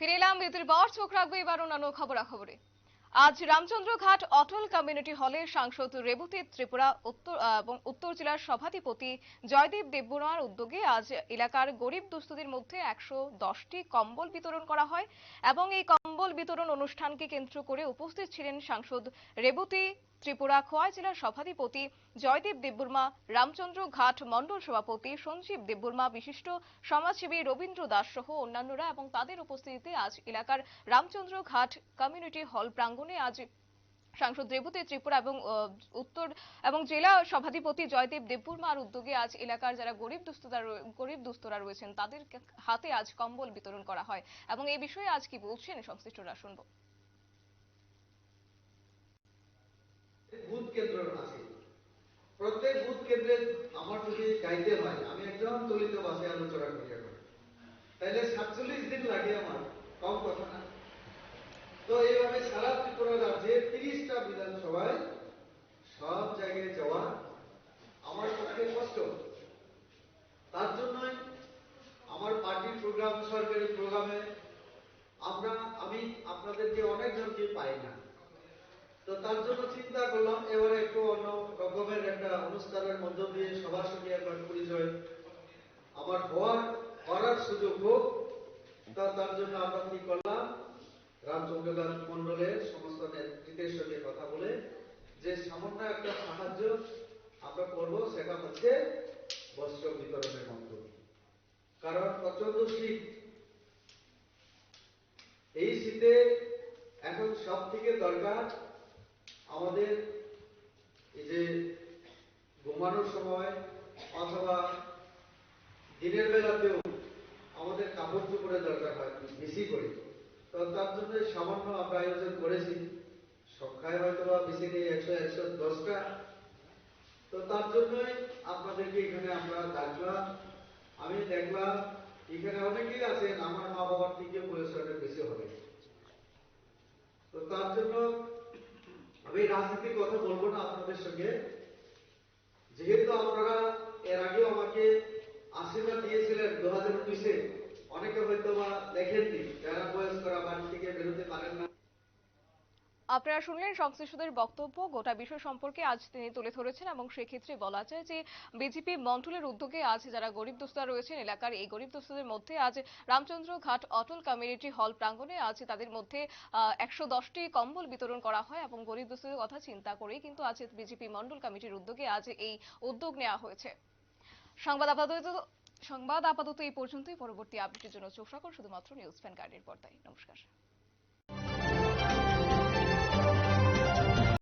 ফিরে এলাম বিরতির পর চোখ রাখব এবার অন্যান্য খবরাখবরে। আজ রামচন্দ্র ঘাট অটল কমিউনিটি হলে সাংসদ রেবতী ত্রিপুরা উত্তর এবং উত্তর জেলার সভাধিপতি জয়দীপ দেববর্মার উদ্যোগে আজ এলাকার গরিব দুস্থদের মধ্যে একশো দশটি কম্বল বিতরণ করা হয় এবং এই কম্বল বিতরণ অনুষ্ঠানকে কেন্দ্র করে উপস্থিত ছিলেন সাংসদ রেবতী ত্রিপুরা, খোয়াই জেলার সভাধিপতি জয়দেব দেববর্মা, রামচন্দ্র ঘাট মন্ডল সভাপতি সঞ্জীব দেববর্মা, বিশিষ্ট সমাজসেবী রবীন্দ্র দাস সহ অন্যান্যরা এবং তাদের উপস্থিতিতে আজ এলাকার রামচন্দ্র ঘাট কমিউনিটি হল প্রাঙ্গণে আজ সাংসদ রেবতী ত্রিপুরা এবং উত্তর এবং জেলা সভাধিপতি জয়দেব দেববর্মার উদ্যোগে আজ এলাকার যারা গরিব দুস্থরা গরিব দুস্থরা রয়েছেন, তাদের হাতে আজ কম্বল বিতরণ করা হয়। এবং এই বিষয়ে আজ কি বলছেন সংশ্লিষ্টরা শুনব। প্রত্যেক বুথ কেন্দ্রে আমার যদি হয়, আমি একদম বাসে আলোচনা করি। এখন সাতচল্লিশ দিন লাগে আমার, কম কথা না। তো এইভাবে সারা ত্রিপুরা রাজ্যে তিরিশটা বিধানসভায় সব জায়গায় যাওয়া আমার পক্ষে কষ্ট। তার জন্যই আমার পার্টির প্রোগ্রাম, সরকারি প্রোগ্রামে আমরা, আমি আপনাদেরকে অনেকজনকে পাই না। তো তার জন্য চিন্তা করলাম, এবারে একটু অন্য রকমের একটা অনুষ্ঠানের মধ্য দিয়ে সবার সঙ্গে একবার পরিচয় আমার হওয়ার করার সুযোগ হোক। তা তার জন্য আমরা কি করলাম রামচন্দ্রলাল মন্ডলের সমস্ত নেতৃত্বের সঙ্গে কথা বলে যে সামান্য একটা সাহায্য আমরা করব, সেটা হচ্ছে বস্ত্র বিতরণের মাধ্যমে। কারণ প্রচণ্ড শীত। এই শীতে এখন সব থেকে দরকার আমাদের এই যে ঘুমানোর সময় অথবা দিনের বেলাতেও আমাদের কাপড় চোপড়ের দরকার হয়, বেশি করে। তার জন্য সামান্য আমরা আয়োজন করেছি। সংখ্যায় হয়তো বা বেশি নেই, একশো একশো দশটা। তো তার জন্যই আপনাদেরকে এখানে আমরা ডাকলাম। আমি দেখলাম এখানে অনেকেই আছেন, আমার মা বাবার থেকে বয়স বেশি হবে। তো তার জন্য আমি রাজনীতির কথা বলব না আপনাদের সঙ্গে। যেহেতু আপনারা এর আগেও আমাকে আশীর্বাদ দিয়েছিলেন দু হাজার উনিশে, অনেকে হয়তো বা দেখেননি যারা বয়স্করা বাড়ি থেকে বেরোতে পারেন না আপনারা শুনলেন সংশ্লিষ্টদের বক্তব্য। গোটা বিষয় সম্পর্কে আজ তিনি তুলে ধরেছেন এবং সেক্ষেত্রে বলা যায় যে বিজেপি মন্ডলের উদ্যোগে আজ যারা গরিব দুস্থরা রয়েছেন, এলাকার এই গরিব দুস্থদের মধ্যে আজ রামচন্দ্র ঘাট অটল কমিউনিটি হল প্রাঙ্গণে আজ তাদের মধ্যে একশো দশটি কম্বল বিতরণ করা হয় এবং গরিব দুস্থদের কথা চিন্তা করেই কিন্তু আজ বিজেপি মন্ডল কমিটির উদ্যোগে আজ এই উদ্যোগ নেওয়া হয়েছে। সংবাদ আপাতত সংবাদ আপাতত এই পর্যন্তই। পরবর্তী আপডেটের জন্য চোখ রাখুন শুধুমাত্র নিউজ ফ্যান গার্ডের পর্দায়। নমস্কার।